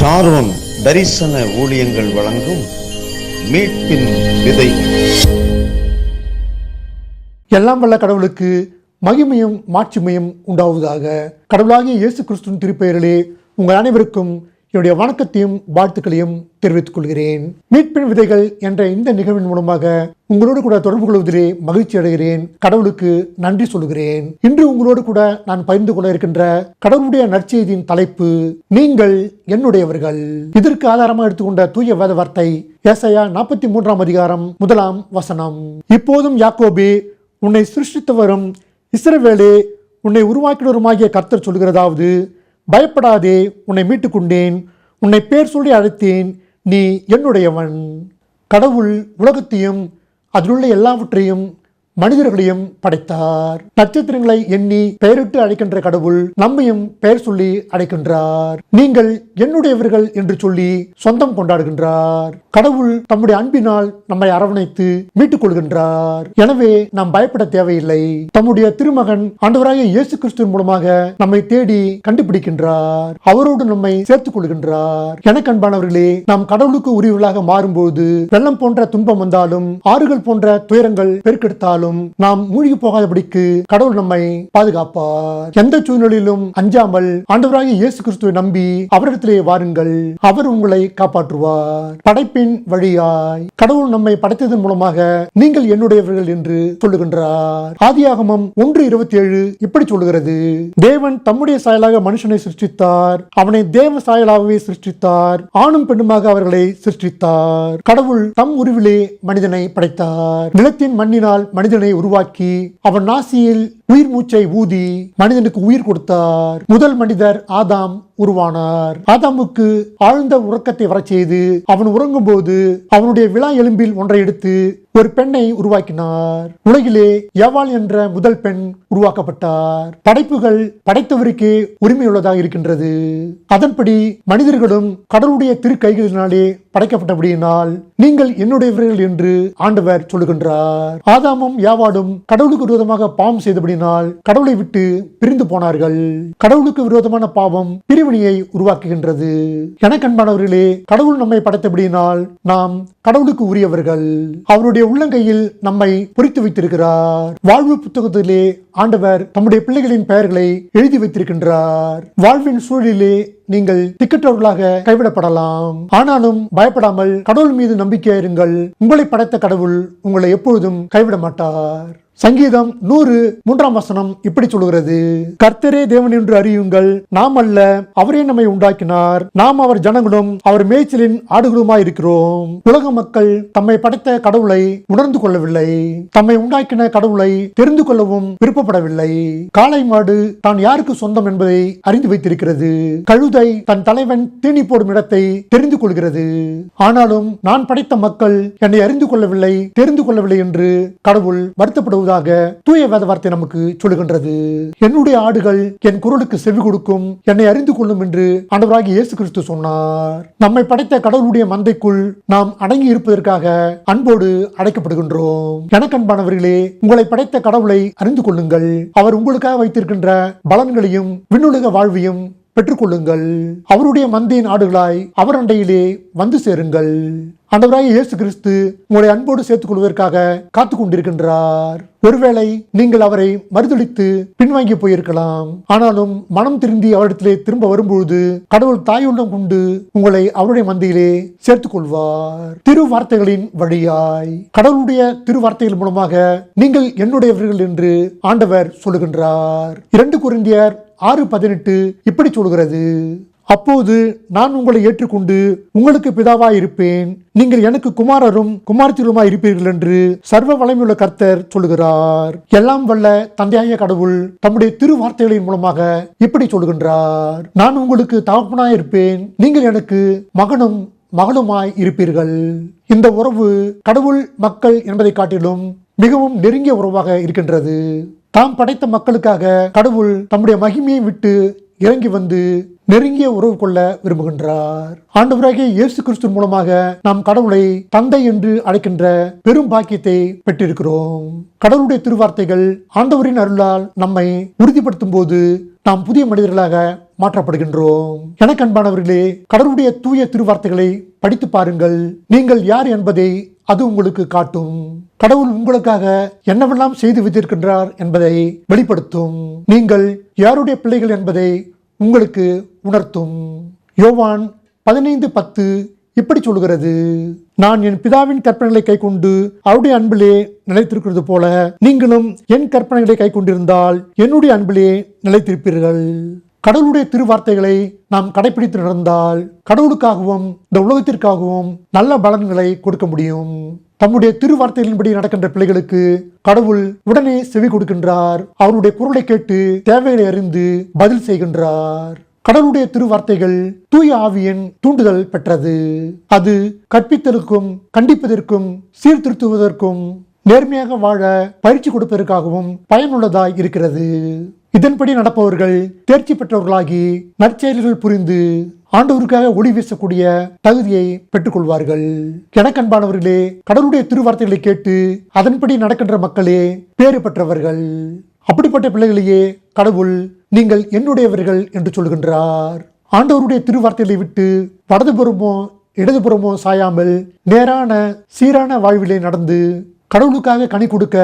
Sharon தரிசன ஊழியங்கள் வழங்கும் மீட்பின் விதை. எல்லாம் வல்ல கடவுளுக்கு மகிமையும் மாட்சிமையும் உண்டாவதாக கடவுளாகிய இயேசு கிறிஸ்துவின் திருப்பெயரிலே உங்கள் அனைவருக்கும் என்னுடைய வணக்கத்தையும் வாழ்த்துக்களையும் தெரிவித்துக் கொள்கிறேன். மீட்பின் விதைகள் என்ற இந்த நிகழ்வின் மூலமாக உங்களோடு கூட தொடர்பு கொள்வதிலே மகிழ்ச்சி அடைகிறேன். கடவுளுக்கு நன்றி சொல்கிறேன் இன்று உங்களோடு கூட நான் பகிர்ந்து கொள்ள இருக்கின்ற கடவுளுடைய நற்செய்தியின் தலைப்பு நீங்கள் என்னுடையவர்கள்? இதற்கு ஆதாரமாக எடுத்துக்கொண்ட தூய வேத வார்த்தை ஏசையா நாற்பத்தி மூன்றாம் அதிகாரம் முதலாம் வசனம். இப்போதும் யாக்கோபே உன்னை சிருஷ்டித்தவரும் இஸ்ரவேலே உன்னை உருவாக்கினருமாகிய கர்த்தர் சொல்கிறதாவது பயப்படாதே உன்னை மீட்டுக்கொண்டேன் உன்னை பேர் சொல்லி அழைத்தேன் நீ என்னுடையவன். கடவுள் உலகத்தையும் அதிலுள்ள எல்லாவற்றையும் மனிதர்களையும் படைத்தார். நட்சத்திரங்களை எண்ணி பெயரிட்டு அழைக்கின்ற கடவுள் நம்மையும் பெயர் சொல்லி அழைக்கின்றார். நீங்கள் என்னுடையவர்கள் என்று சொல்லி சொந்தம் கொண்டாடுகின்றார். கடவுள் தம்முடைய அன்பினால் நம்மை அரவணைத்து மீட்டுக் கொள்கின்றார். எனவே நாம் பயப்பட தேவையில்லை. தம்முடைய திருமகன் ஆண்டவராக இயேசு கிறிஸ்துவின் மூலமாக நம்மை தேடி கண்டுபிடிக்கின்றார். அவரோடு நம்மை சேர்த்துக் கொள்கின்றார். எனக்கு அன்பானவர்களே நாம் கடவுளுக்கு உரியவர்களாக மாறும்போது வெள்ளம் போன்ற துன்பம் வந்தாலும் ஆறுகள் போன்ற துயரங்கள் பெருக்கெடுத்தாலும் நாம் மூழ்கி போகாதபடிக்கு கடவுள் நம்மை பாதுகாப்பார். எந்த சூழ்நிலையிலும் அஞ்சாமல் ஆண்டவராகிய இயேசு கிறிஸ்துவை நம்பி அவரிடத்திலே வாருங்கள். அவர் உங்களை காப்பாற்றுவார். படைப்பின் வழியாய் கடவுள் நம்மை படைத்ததன் மூலமாக நீங்கள் என்னுடையவர்கள் என்று சொல்லுகின்றார். ஆதியாகமம் ஒன்று இருபத்தி ஏழு இப்படி சொல்லுகிறது. தேவன் தம்முடைய சாயலாக மனுஷனை சிருஷ்டித்தார். அவனை தேவ சாயலாகவே சிருஷ்டித்தார். ஆணும் பெண்ணுமாக அவர்களை சிருஷ்டித்தார். கடவுள் தம் உருவிலே மனிதனை படைத்தார். நிலத்தின் மண்ணினால் மனித மனிதனை உருவாக்கி அவன் நாசியில் உயிர் மூச்சை ஊதி மனிதனுக்கு உயிர் கொடுத்தார். முதல் மனிதர் ஆதாம் உருவானார். ஆதாமுக்கு ஆழ்ந்த உறக்கத்தை வரச் செய்து அவன் உறங்கும் போது அவனுடைய விழா எலும்பில் ஒன்றை எடுத்து ஒரு பெண்ணை உருவாக்கினார். உலகிலே எவாள் என்ற முதல் பெண் உருவாக்கப்பட்டார். படைப்புகள் படைத்தவருக்கே உரிமையுள்ளதாக இருக்கின்றது. அதன்படி மனிதர்களும் கடவுளுடைய திருக்கைகளினாலே படைக்கப்பட்டபடியினால் நீங்கள் என்னுடையவர்கள் என்று ஆண்டவர் சொல்லுகின்றார். ஆதாமும் யாவாடும் கடவுளுக்கு விரோதமாக பாவம் செய்தபடினால் கடவுளை விட்டு பிரிந்து போனார்கள். கடவுளுக்கு விரோதமான பாவம் பிரிவினையை உருவாக்குகின்றது. எனக்கன்பானவர்களே கடவுள் நம்மை படைத்தபடியினால் நாம் கடவுளுக்கு உரியவர்கள். அவருடைய உள்ளங்கையில் நம்மை பொறித்து வைத்திருக்கிறார். வாழ்வு புத்தகத்திலே ஆண்டவர் தம்முடைய பிள்ளைகளின் பெயர்களை எழுதி வைத்திருக்கின்றார். வாழ்வின் சூழலிலே நீங்கள் திக்கற்றவர்களாக கைவிடப்படலாம். ஆனாலும் பயப்படாமல் கடவுள் மீது நம்பிக்கை இருங்கள். உங்களை படைத்த கடவுள் உங்களை எப்பொழுதும் கைவிட மாட்டார் சங்கீதம் நூறு மூன்றாம் வசனம் இப்படி சொல்லுகிறது. கர்த்தரே தேவன் என்று அறியுங்கள் நாம் அல்ல அவரே நம்மை உண்டாக்கினார். நாம் அவர் ஜனங்களும் அவர் மேய்ச்சலின் ஆடுகளுமாய் இருக்கிறோம். உலக மக்கள் தம்மை படைத்த கடவுளை உணர்ந்து கொள்ளவில்லை. தம்மை உண்டாக்கின கடவுளை தெரிந்து கொள்ளவும் விருப்பப்படவில்லை. காளை மாடு தான் யாருக்கு சொந்தம் என்பதை அறிந்து வைத்திருக்கிறது. கழுதை தன் தலைவன் தீனி போடும் இடத்தை தெரிந்து கொள்கிறது. ஆனாலும் நான் படைத்த மக்கள் என்னை அறிந்து கொள்ளவில்லை தெரிந்து கொள்ளவில்லை என்று கடவுள் சொல்வதாக தூய வேத வார்த்தை நமக்கு சொல்லுகின்றது. என்னுடைய ஆடுகள் என் குரலுக்கு செவி கொடுக்கும் என்னை அறிந்து கொள்ளும் என்று ஆண்டவராகிய இயேசு கிறிஸ்து சொன்னார். நம்மை படைத்த கடவுளுடைய மந்தைக்குள் நாம் அடங்கி இருப்பதற்காக அன்போடு அழைக்கப்படுகின்றோம். எனக்கன்பானவர்களே உங்களை படைத்த கடவுளை அறிந்து கொள்ளுங்கள். அவர் உங்களுக்காக வைத்திருக்கின்ற பலன்களையும் விண்ணுலக வாழ்வையும் பெற்றுக்கொள்ளுங்கள். அவருடைய மந்தையின் ஆடுகளாய் அவர் அண்டையிலே வந்து சேருங்கள். ஆண்டவராகிய இயேசு கிறிஸ்து உங்களை அன்போடு சேர்த்துக் கொள்வதற்காக காத்து கொண்டிருக்கின்றார் ஒருவேளை நீங்கள் அவரை மறுதளித்து பின்வாங்கி போயிருக்கலாம். ஆனாலும் மனம் திருந்தி அவரிடத்திலே திரும்ப வரும்பொழுது கடவுள் தாயுள்ளம் கொண்டு உங்களை அவருடைய மந்தையிலே சேர்த்துக் கொள்வார் திருவார்த்தைகளின் வழியாய். கடவுளுடைய திருவார்த்தைகள் மூலமாக நீங்கள் என்னுடையவர்கள் என்று ஆண்டவர் சொல்லுகின்றார். இரண்டு குறிந்தியர் ஆறு பதினெட்டு இப்படி சொல்கிறது அப்போது நான் உங்களை ஏற்றுக்கொண்டு உங்களுக்கு பிதாவாய் இருப்பேன் நீங்கள் எனக்கு குமாரரும் குமாரத்திலுமாய் இருப்பீர்கள் என்று சர்வ வளமையுள்ள கர்த்தர் சொல்லுகிறார். எல்லாம் வல்ல தந்தையாய கடவுள் தம்முடைய திரு வார்த்தைகளின் மூலமாக இப்படி சொல்கின்றார் நான் உங்களுக்கு தகப்பனாய் இருப்பேன் நீங்கள் எனக்கு மகனும் மகளுமாய் இருப்பீர்கள். இந்த உறவு கடவுள் மக்கள் என்பதை காட்டிலும் மிகவும் நெருங்கிய உறவாக இருக்கின்றது. தாம் படைத்த மக்களுக்காக கடவுள் தம்முடைய மகிமையை விட்டு இறங்கி வந்து நெருங்கிய உறவு கொள்ள விரும்புகின்றார். ஆண்டவராகிய இயேசு கிறிஸ்து மூலமாக நாம் கடவுளை தந்தை என்று அழைக்கின்ற பெரும் பாக்கியத்தை பெற்றிருக்கிறோம். கடவுளுடைய திருவார்த்தைகள் ஆண்டவரின் அருளால் நம்மை உறுதிப்படுத்தும் போது நாம் புதிய மனிதர்களாக மாற்றப்படுகின்றோம். எனக்கு அன்பானவர்களே கடவுளுடைய தூய திருவார்த்தைகளை படித்து பாருங்கள். நீங்கள் யார் என்பதை அது உங்களுக்கு காட்டும். கடவுள் உங்களுக்காக என்னவெல்லாம் செய்து வைத்திருக்கின்றார் என்பதை வெளிப்படுத்தும். நீங்கள் யாருடைய பிள்ளைகள் என்பதை உங்களுக்கு உணர்த்தும். யோவான் பதினைந்து பத்து இப்படி சொல்கிறது நான் என் பிதாவின் கற்பனைகளை கைக்கொண்டு அவருடைய அன்பிலே நிலைத்திருக்கிறது போல நீங்களும் என் கற்பனைகளை கைக்கொண்டிருந்தால் என்னுடைய அன்பிலே நிலைத்திருப்பீர்கள். கடவுளுடைய திருவார்த்தைகளை நாம் கடைபிடித்து நடந்தால் கடவுளுக்காகவும் இந்த உலகத்திற்காகவும் நல்ல பலன்களை கொடுக்க முடியும். தம்முடைய திருவார்த்தைகளின்படி நடக்கின்ற பிள்ளைகளுக்கு கடவுள் உடனே செவி கொடுக்கின்றார். அவருடைய குரலை கேட்டு தேவைகளை அறிந்து பதில் செய்கின்றார். கடவுளுடைய திருவார்த்தைகள் தூய ஆவியின் தூண்டுதல் பெற்றது. அது கற்பித்தலுக்கும் கண்டிப்பதற்கும் சீர்திருத்துவதற்கும் நேர்மையாக வாழ பயிற்சி கொடுப்பதற்காகவும் பயனுள்ளதாய் இருக்கிறது. இதன்படி நடப்பவர்கள் தேர்ச்சி பெற்றவர்களாகி நற்செயல்கள் புரிந்து ஆண்டவருக்காக ஒளி வீசக்கூடிய தகுதியை பெற்றுக்கொள்வார்கள். எனக்கன்பானவர்களே கடவுளுடைய திருவார்த்தைகளை கேட்டு அதன்படி நடக்கின்ற மக்களே பேறு பெற்றவர்கள். அப்படிப்பட்ட பிள்ளைகளையே கடவுள் நீங்கள் என்னுடையவர்கள் என்று சொல்கின்றார். ஆண்டவருடைய திருவார்த்தைகளை விட்டு வடதுபுறமோ இடதுபுறமோ சாயாமல் நேரான சீரான வாழ்விலே நடந்து கடவுளுக்காக கனி கொடுக்க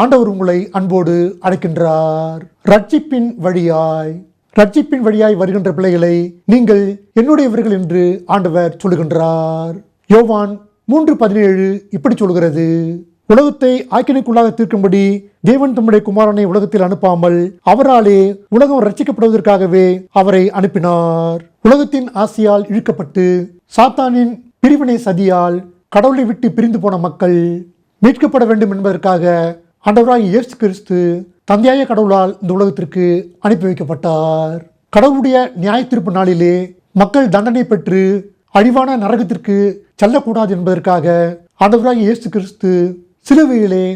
ஆண்டவர் உங்களை அன்போடு அழைக்கின்றார். ரட்சிப்பின் வழியாய் ரட்சிப்பின் வழியாய் வருகின்ற பிள்ளைகளை நீங்கள் என்னுடையவர்கள் என்று ஆண்டவர் சொல்லுகின்றார். யோவான் மூன்று பதினேழு இப்படி சொல்கிறது உலகத்தை ஆக்கினைக்குள்ளாக தீர்க்கும்படி தேவன் தம்முடைய குமாரனை உலகத்தில் அனுப்பாமல் அவராலே உலகம் ரட்சிக்கப்படுவதற்காகவே அவரை அனுப்பினார். உலகத்தின் ஆசையால் இழுக்கப்பட்டு சாத்தானின் பிரிவினை சதியால் கடவுளை விட்டு பிரிந்து போன மக்கள் மீட்கப்பட வேண்டும் என்பதற்காக ஆண்டவராகிய இயேசு கிறிஸ்து தந்தையாய கடவுளால் இந்த உலகத்திற்கு அனுப்பி வைக்கப்பட்டார். கடவுளுடைய நியாய தீர்ப்பு நாளிலே மக்கள் தண்டனை பெற்று அழிவான நரகத்திற்கு செல்லக்கூடாது என்பதற்காக ஆண்டவராகிய இயேசு கிறிஸ்து சிலுவையிலே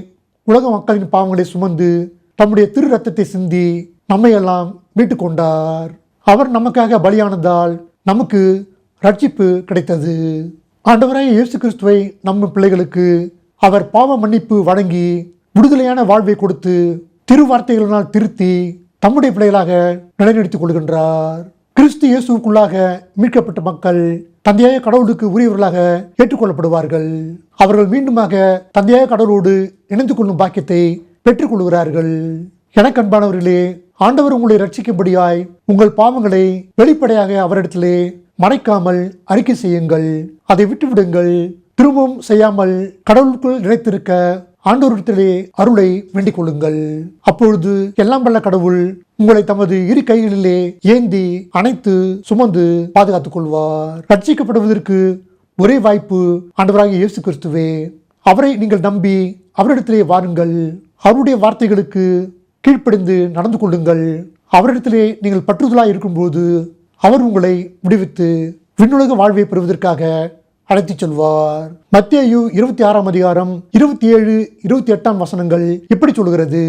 உலக மக்களின் பாவங்களை சுமந்து தம்முடைய திரு ரத்தத்தை சிந்தி நம்மையெல்லாம் மீட்டு கொண்டார் அவர் நமக்காக பலியானதால் நமக்கு ரட்சிப்பு கிடைத்தது. ஆண்டவராகிய இயேசு கிறிஸ்துவை நம்ம பிள்ளைகளுக்கு அவர் பாவ மன்னிப்பு வழங்கி விடுதலையான வாழ்வை கொடுத்து திருவார்த்தைகளினால் திருத்தி தம்முடைய பிள்ளைகளாக நிலைநிறுத்திக் கொள்கின்றார். கிறிஸ்து இயேசுவுக்குள்ளாக மீட்கப்பட்ட மக்கள் தந்தையாய கடவுளுக்கு உரியவர்களாக ஏற்றுக்கொள்ளப்படுவார்கள். அவர்கள் மீண்டுமாக தந்தையாய கடவுளோடு இணைந்து கொள்ளும் பாக்கியத்தை பெற்றுக்கொள்கிறார்கள் எனக்கு அன்பானவர்களே ஆண்டவர் உங்களை ரட்சிக்கும்படியாய் உங்கள் பாவங்களை வெளிப்படையாக அவரிடத்திலே மறைக்காமல் அறிக்கை செய்யுங்கள். அதை விட்டுவிடுங்கள். திரும்பவும் செய்யாமல் கடவுளுக்குள் நிலைத்திருக்க ஆண்டோரிடத்திலே அருளை வேண்டிக் கொள்ளுங்கள். அப்பொழுது எல்லாம் வல்ல கடவுள் உங்களை தமது இரு கைகளிலே ஏந்தி அணைத்து சுமந்து பாதுகாத்துக் கொள்வார். ரட்சிக்கப்படுவதற்கு ஒரே வாய்ப்பு ஆண்டவராக இயேசு கிறிஸ்துவே. அவரை நீங்கள் நம்பி அவரிடத்திலே வாருங்கள். அவருடைய வார்த்தைகளுக்கு கீழ்ப்படிந்து நடந்து கொள்ளுங்கள். அவரிடத்திலே நீங்கள் பற்றுதலாக இருக்கும்போது அவர் உங்களை விடுவித்து விண்ணுலக வாழ்வை பெறுவதற்காக அழைத்துச் சொல்வார். மத்தியு இருபத்தி ஆறாம் அதிகாரம் இருபத்தி ஏழு இருபத்தி எட்டாம் வசனங்கள் இப்படி சொல்கிறது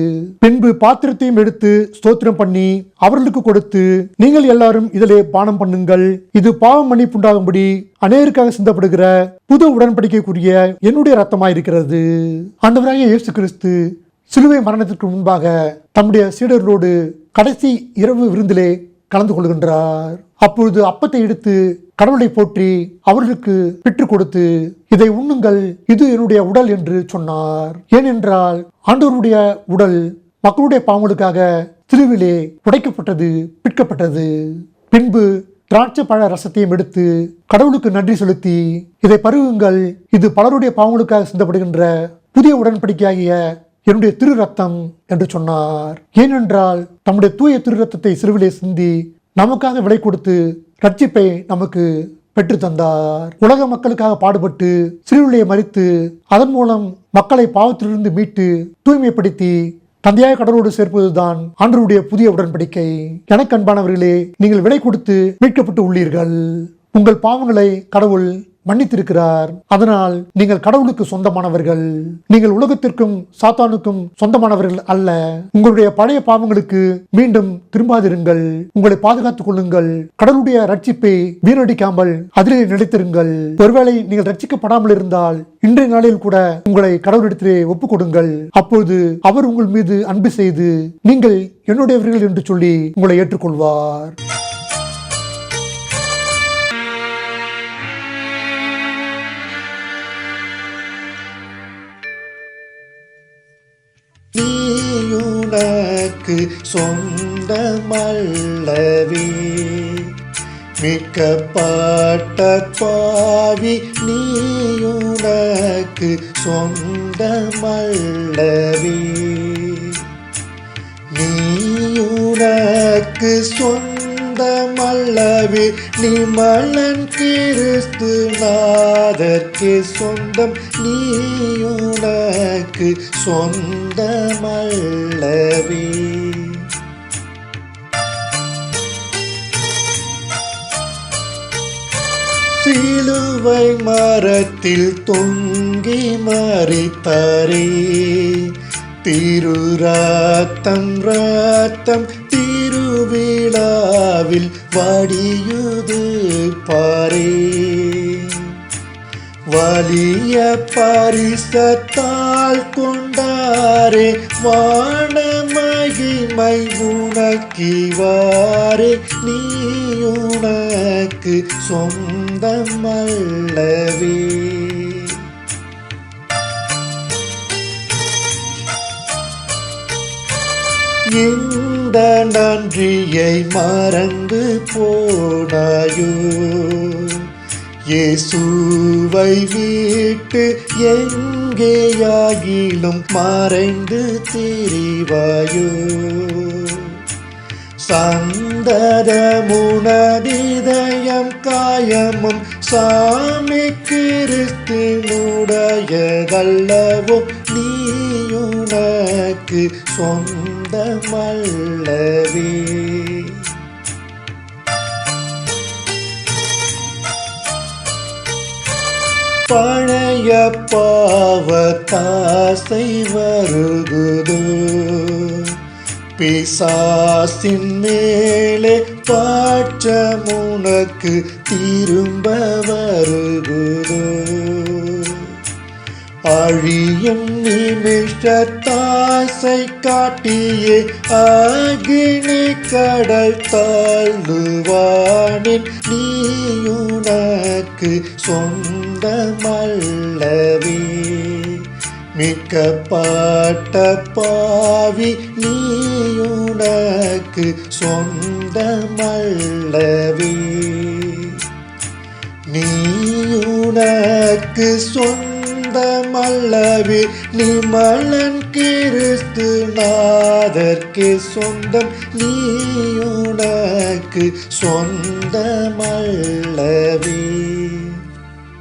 பின்பு பாத்திரத்தையும் எடுத்து ஸ்தோத்திரம் பண்ணி அவர்களுக்கு கொடுத்து நீங்கள் எல்லாரும் இதிலே பானம் பண்ணுங்கள். இது பாவம் மன்னிப்புண்டாகும்படி அநேருக்காக சிந்தப்படுகிற புது உடன்படிக்கைக்குரிய என்னுடைய ரத்தமாயிருக்கிறது ஆண்டவராகிய இயேசு கிறிஸ்து சிலுவை மரணத்திற்கு முன்பாக தம்முடைய சீடர்களோடு கடைசி இரவு விருந்திலே கலந்து கொள்கின்றார் அப்பொழுது அப்பத்தை எடுத்து கடவுளை போற்றி அவர்களுக்கு பெற்றுக் கொடுத்து இதை உண்ணுங்கள் இது என்னுடைய உடல் என்று சொன்னார். ஏனென்றால் ஆண்டவருடைய உடல் மக்களுடைய பாவங்களுக்காக திருவிலே உடைக்கப்பட்டது பிற்கப்பட்டது பின்பு திராட்சை பழ ரசத்தையும் எடுத்து கடவுளுக்கு நன்றி செலுத்தி இதை பருகுங்கள் இது பலருடைய பாவங்களுக்காக சிந்தப்படுகின்ற புதிய உடன்படிக்கையாகிய என்னுடைய திரு ரத்தம் என்று சொன்னார். ஏனென்றால் தம்முடைய தூய திரு ரத்தத்தை சிறுவிலே சிந்தி நமக்காக விலை கொடுத்து ரட்சிப்பை நமக்கு பெற்று தந்தார். உலக மக்களுக்காக பாடுபட்டு சிறுவிலையை மறித்து அதன் மூலம் மக்களை பாவத்திலிருந்து மீட்டு தூய்மைப்படுத்தி தந்தையாய கடலோடு சேர்ப்பதுதான் ஆண்டருடைய புதிய உடன்படிக்கை. எனக்கு அன்பானவர்களே நீங்கள் விலை கொடுத்து மீட்கப்பட்டு உள்ளீர்கள். உங்கள் பாவங்களை கடவுள் மன்னித்திருக்கிறார். அதனால் நீங்கள் கடவுளுக்கு சொந்தமானவர்கள் நீங்கள் உலகத்திற்கும் சாத்தானுக்கும் சொந்தமானவர்கள் அல்ல. உங்களுடைய பழைய பாவங்களுக்கு மீண்டும் திரும்பாதிருங்கள். உங்களை பாதுகாத்துக் கொள்ளுங்கள். கடவுளுடைய ரட்சிப்பை வீணடிக்காமல் அதிலே நிலைத்திருங்கள். ஒருவேளை நீங்கள் ரட்சிக்கப்படாமல் இருந்தால் இன்றைய நாளில் கூட உங்களை கடவுளிடத்திலே ஒப்புக் கொடுங்கள் அப்போது அவர் உங்கள் மீது அன்பு செய்து நீங்கள் என்னுடையவர்கள் என்று சொல்லி உங்களை ஏற்றுக்கொள்வார். உனக்கு சொந்தமல்லவே. மிக்க பாட்ட பாவி நீயுனக்கு சொந்தமல்லவே. நீயுனக்கு சொந்த சொந்தமல்லவே நிமலன் கிறிஸ்து நாதற்கு சொந்தம் நீயுனக்கு சொந்தமல்லவே. சிலுவை மரத்தில் தொங்கி மறித்தாரே திருராத்தம் ராத்தம் திருவிழாவில் வடியுது பாரே. வலிய பரிசத்தால் கொண்டாரே வான மகிமை உனக்கிவாரே. நீ உனக்கு சொந்தமல்லவே. இந்த நன்றியை மறந்து போனாயோ? இயேசுவை விட்டு எங்கேயாகிலும் மறைந்து திரிவாயோ? சந்ததமுனதிதயம் காயமும் சாமி கிறிஸ்தினுடையதல்லவோ உனக்கு சொந்தமல்லவே. பழைய பாவத்தாசை வருகுதோ. பிசாசின் மேலே பாற்ற உனக்கு திரும்ப வருகுதோ. அழியும் நிமிஷத்தாசை காட்டியே அகினி கடல் தாழ்வானின் நீயுனக்கு சொந்தமல்லவே. மிக்க பாட்ட பாவி நீயுனக்கு சொந்தமல்லவே. நீயுனக்கு சொந்த சொந்தமல்லவே நிமலன் கிறிஸ்து நாதற்கு சொந்தம் நீயுனக்கு சொந்தமல்லவே.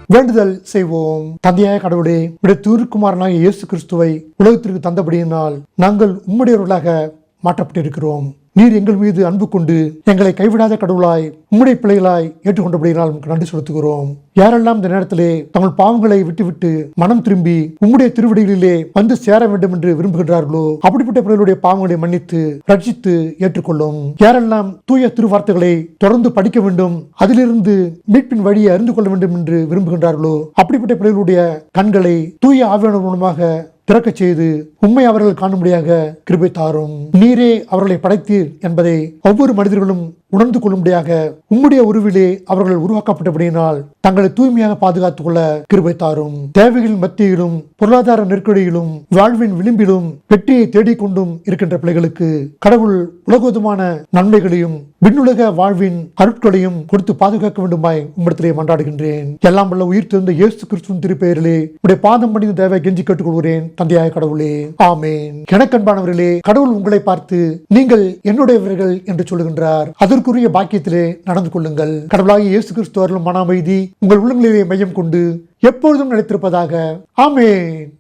வேண்டுதல் செய்வோம். தந்தையாய கடவுளே உடைய தூருக்குமாரனாக இயேசு கிறிஸ்துவை உலகத்திற்கு தந்தபடியினால் நாங்கள் உம்முடையவர்களாக மாற்றப்பட்டிருக்கிறோம். நீர் எங்கள் மீது அன்பு கொண்டு எங்களை கைவிடாத கடவுளாய் உம்முடைய பிள்ளைகளாய் ஏற்றுக்கொண்டபடியினால் நன்றி செலுத்துகிறோம். யாரெல்லாம் இந்த நேரத்திலே தங்கள் பாவங்களை விட்டுவிட்டு மனம் திரும்பி உம்முடைய திருவடிகளிலே வந்து சேர வேண்டும் என்று விரும்புகின்றார்களோ அப்படிப்பட்ட பிள்ளைகளுடைய பாவங்களை மன்னித்து ரட்சித்து ஏற்றுக்கொள்ளும். யாரெல்லாம் தூய திருவார்த்தைகளை தொடர்ந்து படிக்க வேண்டும் அதிலிருந்து மீட்பின் வழியை அறிந்து கொள்ள வேண்டும் என்று விரும்புகின்றார்களோ அப்படிப்பட்ட பிள்ளைகளுடைய கண்களை தூய ஆவியான மூலமாக திறக்கச் செய்து உண்மை அவர்கள் காணும்படியாக கிருபை தாரும். நீரே அவர்களை படைத்தீர் என்பதை ஒவ்வொரு மனிதர்களும் உணர்ந்து கொள்ளும்படியாக உம்முடைய உருவிலே அவர்கள் உருவாக்கப்பட்டபடியினால் தங்களை தூய்மையாக பாதுகாத்துக் கொள்ள கிருபை தாரும். தேவைகளின் மத்தியிலும் பொருளாதார நெருக்கடியிலும் வாழ்வின் விளிம்பிலும் வெற்றியை தேடிக்கொண்டும் இருக்கின்ற பிள்ளைகளுக்கு கடவுள் உலகோதமான நன்மைகளையும் விண்ணுலக வாழ்வின் அருட்களையும் கொடுத்து பாதுகாக்க வேண்டுமாய் உம்மிடத்திலே மன்றாடுகின்றேன். எல்லாம் வல்ல உயிர் திறந்த இயேசு கிறிஸ்துவின் திருப்பெயரிலே உடைய பாதம் பணிந்த தேவை கெஞ்சி கேட்டுக்கொள்கிறேன் தந்தையாய கடவுளே. ஆமேன். எனக்கன்பானவர்களே கடவுள் உங்களை பார்த்து நீங்கள் என்னுடையவர்கள் என்று சொல்லுகின்றார். அது அதற்குரிய பாக்கியத்திலே நடந்து கொள்ளுங்கள். கடவுளாக இயேசு கிறிஸ்து அருளும் மன அமைதி உங்கள் உள்ளங்களிலே மையம் கொண்டு எப்பொழுதும் நினைத்திருப்பதாக ஆமேன்.